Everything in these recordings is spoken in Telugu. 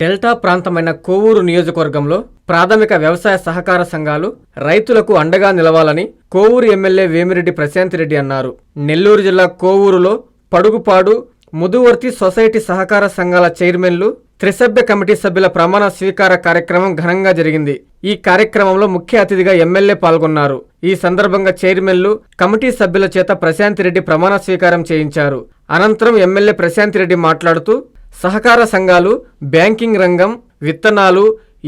డెల్టా ప్రాంతమైన కోవూరు నియోజకవర్గంలో ప్రాథమిక వ్యవసాయ సహకార సంఘాలు రైతులకు అండగా నిలవాలని కోవూరు ఎమ్మెల్యే వేమిరెడ్డి ప్రశాంతిరెడ్డి అన్నారు. నెల్లూరు జిల్లా కోవూరులో పడుగుపాడు ముదువర్తి సొసైటీ సహకార సంఘాల చైర్మన్లు త్రిసభ్య కమిటీ సభ్యుల ప్రమాణ స్వీకార కార్యక్రమం ఘనంగా జరిగింది. ఈ కార్యక్రమంలో ముఖ్య అతిథిగా ఎమ్మెల్యే పాల్గొన్నారు. ఈ సందర్భంగా చైర్మన్లు కమిటీ సభ్యుల చేత ప్రశాంతిరెడ్డి ప్రమాణ స్వీకారం చేయించారు. అనంతరం ఎమ్మెల్యే ప్రశాంతిరెడ్డి మాట్లాడుతూ సహకార సంఘాలు బ్యాంకింగ్ రంగం విత్తనాలు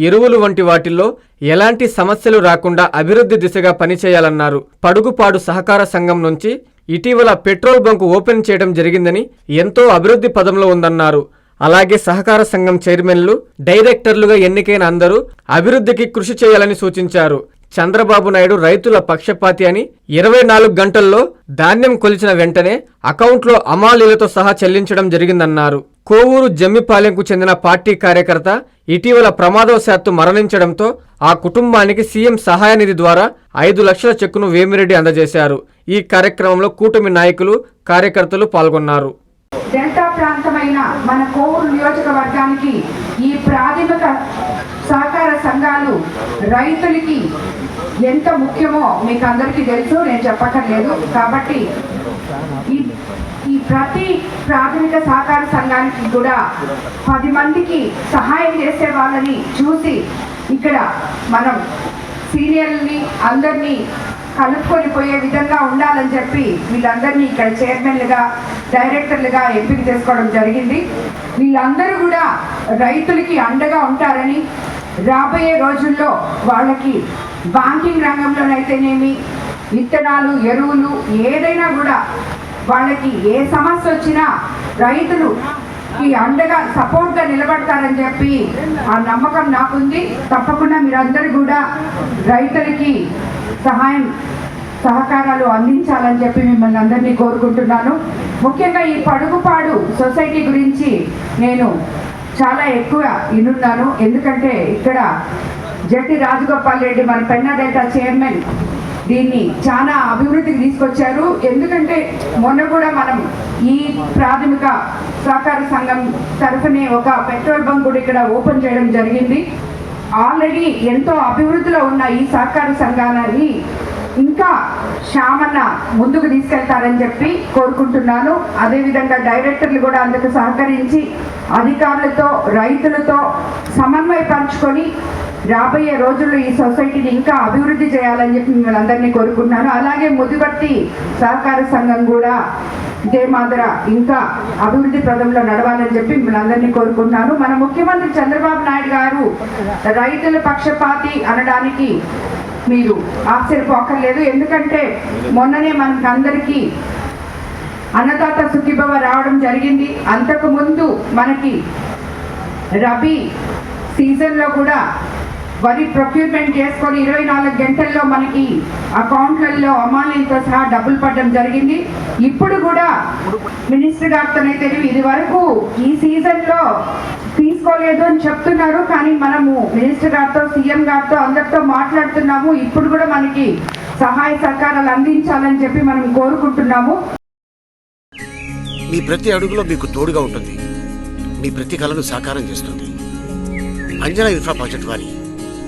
ఎరువులు వంటి వాటిల్లో ఎలాంటి సమస్యలు రాకుండా అభివృద్ధి దిశగా పనిచేయాలన్నారు. పడుగుపాడు సహకార సంఘం నుంచి ఇటీవల పెట్రోల్ బంకు ఓపెన్ చేయడం జరిగిందని ఎంతో అభివృద్ధి పదంలో ఉందన్నారు. అలాగే సహకార సంఘం చైర్మన్లు డైరెక్టర్లుగా ఎన్నికైన అందరూ అభివృద్ధికి కృషి చేయాలని సూచించారు. చంద్రబాబు నాయుడు రైతుల పక్షపాతి అని ఇరవై నాలుగు గంటల్లో ధాన్యం కొలిచిన వెంటనే అకౌంట్లో అమాలీలతో సహా చెల్లించడం జరిగిందన్నారు. కోవూరు జమ్మిపాలెంకు చెందిన పార్టీ కార్యకర్త ఇటీవల ప్రమాదవశాత్తు మరణించడంతో ఆ కుటుంబానికి సీఎం సహాయనిధి ద్వారా ఐదు లక్షల చెక్కును వేమిరెడ్డి అందజేశారు. ఈ కార్యక్రమంలో కూటమి నాయకులు కార్యకర్తలు పాల్గొన్నారు. డెల్టా ప్రాంతమైన మన కోవూరు నియోజకవర్గానికి ఈ ప్రాథమిక సహకార సంఘాలు రైతులకి ఎంత ముఖ్యమో మీకు అందరికీ తెలుసు నేను చెప్పక్కర్లేదు. కాబట్టి ఈ ప్రతి ప్రాథమిక సహకార సంఘానికి కూడా పది మందికి సహాయం చేసే వాళ్ళని చూసి ఇక్కడ మనం సీనియర్ని అందరినీ కలుపుకొని పోయే విధంగా ఉండాలని చెప్పి వీళ్ళందరినీ ఇక్కడ చైర్మన్లుగా డైరెక్టర్లుగా ఎంపిక చేసుకోవడం జరిగింది. వీళ్ళందరూ కూడా రైతులకి అండగా ఉంటారని రాబోయే రోజుల్లో వాళ్ళకి బ్యాంకింగ్ రంగంలోనైతేనేమి విత్తనాలు ఎరువులు ఏదైనా కూడా వాళ్ళకి ఏ సమస్య వచ్చినా రైతులు ఈ అండగా సపోర్ట్గా నిలబడతారని చెప్పి ఆ నమ్మకం నాకుంది. తప్పకుండా మీరందరూ కూడా రైతులకి సహాయం సహకారాలు అందించాలని చెప్పి మిమ్మల్ని అందరినీ కోరుకుంటున్నాను. ముఖ్యంగా ఈ పడుగుపాడు సొసైటీ గురించి నేను చాలా ఎక్కువ వినున్నాను. ఎందుకంటే ఇక్కడ జట్టి రాజగోపాల్ రెడ్డి మన పెన్నా డెల్టా చైర్మన్ దీన్ని చాలా అభివృద్ధికి తీసుకొచ్చారు. ఎందుకంటే మొన్న కూడా మనం ఈ ప్రాథమిక సహకార సంఘం తరఫునే ఒక పెట్రోల్ బంక్ కూడా ఇక్కడ ఓపెన్ చేయడం జరిగింది. ఆల్రెడీ ఎంతో అభివృద్ధిలో ఉన్న ఈ సహకార సంఘాలని ఇంకా శ్యామన్న ముందుకు తీసుకెళ్తారని చెప్పి కోరుకుంటున్నాను. అదేవిధంగా డైరెక్టర్లు కూడా అందుకు సహకరించి అధికారులతో రైతులతో సమన్వయపరచుకొని రాబోయే రోజుల్లో ఈ సొసైటీని ఇంకా అభివృద్ధి చేయాలని చెప్పి మిమ్మల్ని అందరినీ కోరుకుంటున్నాను. అలాగే ముదిబట్టి సహకార సంఘం కూడా ఇదే మాదిర ఇంకా అభివృద్ధి ప్రదంలో నడవాలని చెప్పి మిమ్మల్ని అందరినీ కోరుకుంటున్నాను. మన ముఖ్యమంత్రి చంద్రబాబు నాయుడు గారు రైతుల పక్షపాతి అనడానికి మీరు ఆశ్చర్యపోకర్లేదు ఎందుకంటే మొన్ననే మనకి అందరికీ అన్నదాత సుఖీభవ రావడం జరిగింది. అంతకుముందు మనకి రబీ సీజన్లో కూడా వరి ప్రొక్యూర్మెంట్ చేసుకొని ఇరవై నాలుగు గంటల్లో మనకి అకౌంట్లలో అమాలీలతో సహా డబ్బులు పడడం జరిగింది. ఇప్పుడు కూడా మినిస్టర్ గారితోనైతే ఇది వరకు ఈ సీజన్లో తీసుకోలేదు అని చెప్తున్నారు. కానీ మనము మినిస్టర్ గారితో సీఎం గారితో అందరితో మాట్లాడుతున్నాము. ఇప్పుడు కూడా మనకి సహాయ సహకారాలు అందించాలని చెప్పి మనం కోరుకుంటున్నాము. మీ ప్రతి అడుగులో మీకు తోడుగా ఉంటుంది. మీ ప్రతి కళను సాకారం చేస్తుంది. అంజనా ఇన్ఫ్రా ప్రాజెక్ట్ వారి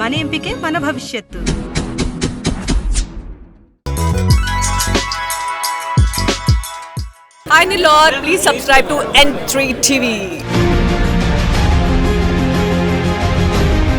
మన ఎంపికే మన భవిష్యత్తు Hi Nilor, please subscribe to N3 TV.